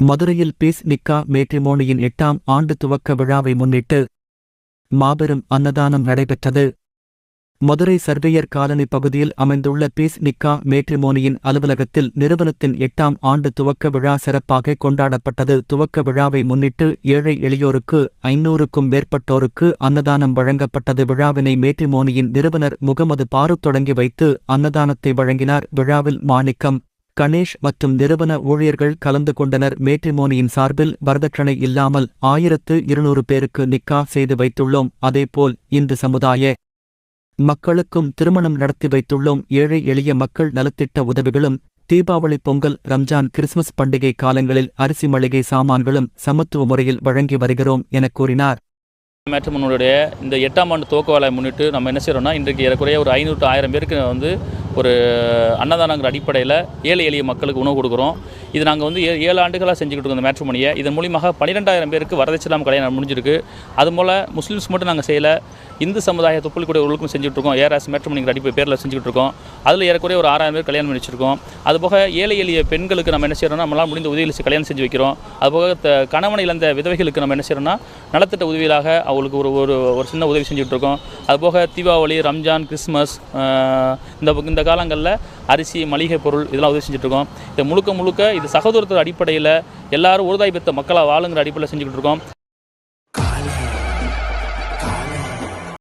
மதுரையில் பீஸ் நிக்கா மேட்ரிமோனியின் எட்டாம் ஆண்டு துவக்க விழாவை முன்னிட்டு மாபெரும் அன்னதானம் நடைபெற்றது. மதுரை சர்வேயர் காலனி பகுதியில் அமைந்துள்ள பீஸ் நிக்கா மேட்ரிமோனியின் அலுவலகத்தில் நிறுவனத்தின் எட்டாம் ஆண்டு துவக்க விழா சிறப்பாக கொண்டாடப்பட்டது. துவக்க விழாவை முன்னிட்டு ஏழை எளியோருக்கு ஐநூறுக்கும் மேற்பட்டோருக்கு அன்னதானம் வழங்கப்பட்டது. விழாவினை மேட்ரிமோனியின் நிறுவனர் முகமது பாருக் தொடங்கி வைத்து அன்னதானத்தை வழங்கினார். விழாவில் மாணிக்கம் கணேஷ் மற்றும் நிறுவன ஊழியர்கள் கலந்து கொண்டனர். மேட்ரிமோனியின் சார்பில் வரதட்சணை இல்லாமல் ஆயிரத்து இருநூறு பேருக்கு நிக்கா செய்து வைத்துள்ளோம். அதேபோல் இந்து சமுதாய மக்களுக்கும் திருமணம் நடத்தி வைத்துள்ளோம். ஏழை எளிய மக்கள் நலத்திட்ட உதவிகளும் தீபாவளி பொங்கல் ரம்ஜான் கிறிஸ்துமஸ் பண்டிகை காலங்களில் அரிசி மளிகை சாமான்களும் சமத்துவ முறையில் வழங்கி வருகிறோம் என கூறினார். மேட்ரிமோனுடைய இந்த எட்டாம் ஆண்டு துவக்க வேலையை முன்னிட்டு நம்ம என்ன செய்கிறோம்னா இன்றைக்கு ஏறக்குறைய ஒரு ஐநூறு ஆயிரம் பேருக்கு வந்து ஒரு அன்னதானங்கிற அடிப்படையில் ஏழை எளிய மக்களுக்கு உணவு கொடுக்குறோம் இது நாங்கள் வந்து ஏ- ஏழு ஆண்டுகளாக செஞ்சுக்கிட்டு இருக்கோம் இந்த மேட்ரிமோனியை இதன் மூலியமாக பன்னிரெண்டாயிரம் பேருக்கு வரதட்சணாம் கல்யாணம் முடிஞ்சிருக்கு அதுபோல் முஸ்லீம்ஸ் மட்டும் நாங்கள் செய்யலை இந்து சமுதாய தொப்புள் உள்ளுக்கும் செஞ்சுட்டு இருக்கோம் ஏராஸ் மேட்ரிமோனிங்கிற அடிப்படை பேரில் செஞ்சுக்கிட்டு இருக்கோம் அதில் ஏறக்குறைய ஒரு ஆறாயிரம் பேர் கல்யாணம் பண்ணி வச்சுருக்கோம் அதுபோக ஏழை எளிய பெண்களுக்கு நம்ம என்ன செய்கிறோம்னா நம்மளால் முடிந்த உதவியில் கல்யாணம் செஞ்சு வைக்கிறோம். அதுபோக த- கணவனை இழந்த விதவைகளுக்கு நம்ம என்ன செய்கிறோம்னா நலத்திட்ட உதவிகளாக அவங்களுக்கு ஒரு ஒரு ஒரு சின்ன உதவி செஞ்சுட்டு இருக்கோம். அதுபோக தீபாவளி ரம்ஜான் கிறிஸ்மஸ் இந்த இந்த காலங்களில் அரிசி மளிகை பொருள் இதெல்லாம் உதவி செஞ்சுட்ருக்கோம் இதை முழுக்க முழுக்க இது சகோதரத்துவ அடிப்படையில் எல்லாரும் ஒருதாய் பெற்ற மக்களாக வாழுங்கிற அடிப்படையில் செஞ்சுக்கிட்டு இருக்கோம்.